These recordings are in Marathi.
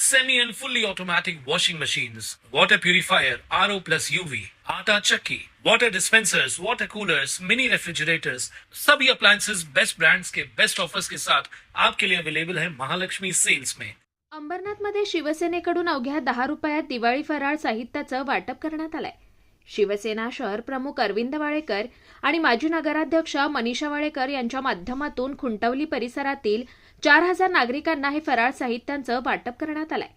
televisions, semi and fully automatic washing machines, water purifier, RO plus UV, आटा चक्की, water dispensers, water coolers, mini refrigerators, सभी appliances बेस्ट ब्रांड्स के बेस्ट ऑफर्स के साथ आपके लिए अवेलेबल है महालक्ष्मी सेल्स में अंबरनाथमध्ये शिवसेनेकडून अवघ्या दहा रुपयात दिवाळी फराळ साहित्याचं वाटप करण्यात आलंय शिवसेना शहर प्रमुख अरविंद वाळेकर आणि माजी नगराध्यक्ष मनीषा वाळेकर यांच्या माध्यमातून खुंटवली परिसरातील चार हजार नागरिकांना हे फराळ साहित्यांचं वाटप करण्यात आलंय.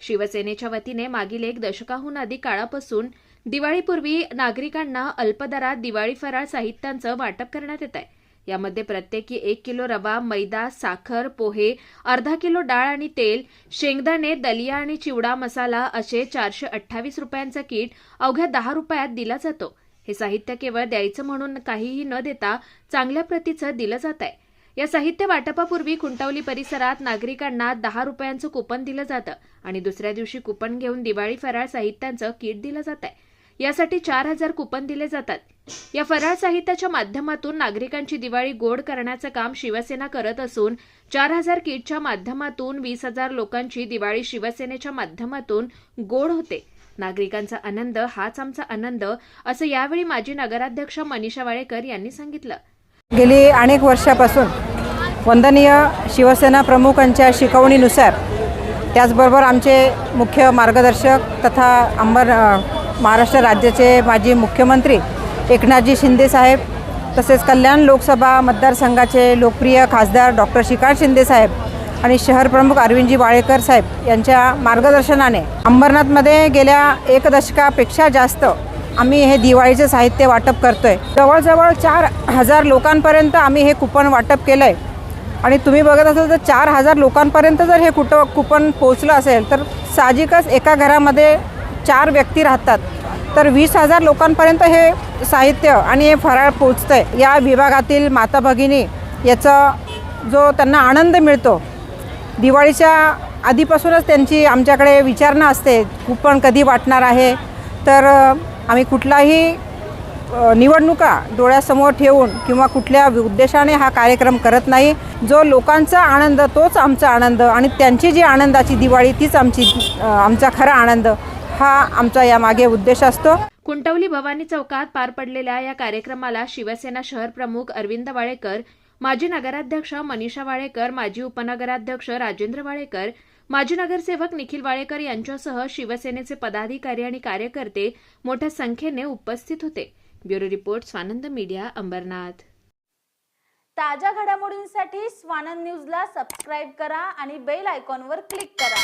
शिवसेनेच्या वतीने मागील एक दशकाहून अधिक काळापासून दिवाळीपूर्वी नागरिकांना अल्पदरात दिवाळी फराळ साहित्यांचं वाटप करण्यात येत आहे यामध्ये प्रत्येकी एक किलो रवा मैदा साखर पोहे अर्धा किलो डाळ आणि तेल शेंगदाणे दलिया आणि चिवडा मसाला असे चारशे अठ्ठावीस रुपयांचा किट अवघ्या दहा रुपयात दिला जातो. हे साहित्य केवळ द्यायचं म्हणून काहीही न देता चांगल्या प्रतीचं दिलं जात आहे. या साहित्य वाटपापूर्वी खुंटवली परिसरात नागरिकांना दहा रुपयांचं कुपन दिलं जातं आणि दुसऱ्या दिवशी कुपन घेऊन दिवाळी फराळ साहित्यांचं किट दिलं जात आहे. यासाठी चार हजार कुपन दिले जातात. या फराळ साहित्याच्या माध्यमातून नागरिकांची दिवाळी गोड करण्याचं काम शिवसेना करत असून चार हजार किटच्या माध्यमातून वीस हजार लोकांची दिवाळी शिवसेनेच्या माध्यमातून गोड होते. नागरिकांचा आनंद हाच आमचा आनंद असं यावेळी माजी नगराध्यक्ष मनीषा वाळेकर यांनी सांगितलं. गेली अनेक वर्षापासून वंदनीय शिवसेना प्रमुखांच्या शिकवणीनुसार त्याचबरोबर आमचे मुख्य मार्गदर्शक तथा अंबर महाराष्ट्र राज्याचे माजी मुख्यमंत्री एकनाथजी शिंदे साहेब तसेच कल्याण लोकसभा मतदारसंघाचे लोकप्रिय खासदार डॉक्टर श्रीकांत शिंदे साहेब आणि शहर प्रमुख अरविंदजी वाळेकर साहेब यांच्या मार्गदर्शनाने अंबरनाथमध्ये गेल्या एक दशकापेक्षा जास्त आम्ही हे दिवाळीचं साहित्य वाटप करतो आहे जवळजवळ चार हजार लोकांपर्यंत आम्ही हे कुपन वाटप केलं आहे आणि तुम्ही बघत असाल तर चार हजार लोकांपर्यंत जर हे कुट कुपन पोचलं असेल तर साहजिकच एका घरामध्ये चार व्यक्ती राहतात. तर वीस हजार लोकांपर्यंत हे साहित्य आणि हे फराळ पोचतं आहे या विभागातील माता भगिनी याचा जो त्यांना आनंद मिळतो. दिवाळीच्या आधीपासूनच त्यांची आमच्याकडे विचारणा असते. कुपन कधी वाटणार आहे? तर आम्ही कुठलाही निवडणुका डोळ्यासमोर ठेवून किंवा कुठल्या उद्देशाने हा कार्यक्रम करत नाही. जो लोकांचा आनंद तोच आमचा आनंद आणि त्यांची जी आनंदाची दिवाळी तीच आमची आमचा खरा आनंद. हा आमचा यामागे उद्देश असतो. कुंटवली भवानी चौकात पार पडलेल्या या कार्यक्रमाला शिवसेना शहर प्रमुख अरविंद वाळेकर माजी नगराध्यक्ष मनीषा वाळेकर माजी उपनगराध्यक्ष राजेंद्र वाळेकर माजी नगरसेवक निखिल वाळेकर यांच्यासह शिवसेनेचे पदाधिकारी आणि कार्यकर्ते मोठ्या संख्येने उपस्थित होते. Bureau report Swanand media Ambernath. ताज्या घडामोडींसाठी स्वानंद न्यूजला सबस्क्राईब करा आणि बेल आयकॉनवर क्लिक करा.